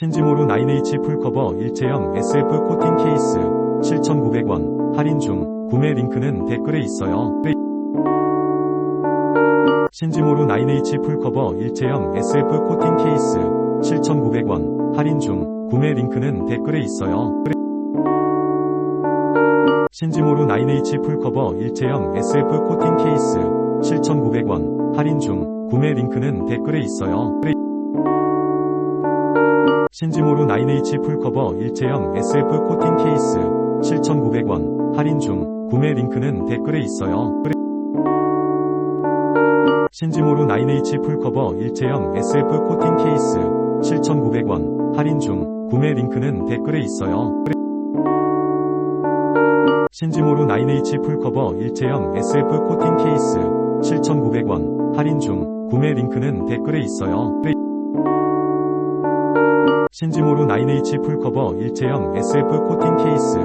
신지모루 9H 풀커버 일체형 SF 코팅 케이스 7,900원 할인 중 구매 링크는 댓글에 있어요. 신지모루 9H 풀커버 일체형 SF 코팅 케이스 7,900원 할인 중 구매 링크는 댓글에 있어요. 신지모루 9H 풀커버 일체형 SF 코팅 케이스 7,900원 할인 중 구매 링크는 댓글에 있어요. 신지모루 9H 풀커버 일체형 SF 코팅 케이스 7,900원 할인 중 구매 링크는 댓글에 있어요. 신지모루 9H 풀커버 일체형 SF 코팅 케이스 7,900원 할인 중 구매 링크는 댓글에 있어요. 신지모루 9H 풀커버 일체형 SF 코팅 케이스 7,900원 할인 중 구매 링크는 댓글에 있어요. 신지모루 9H 풀커버 일체형 SF 코팅 케이스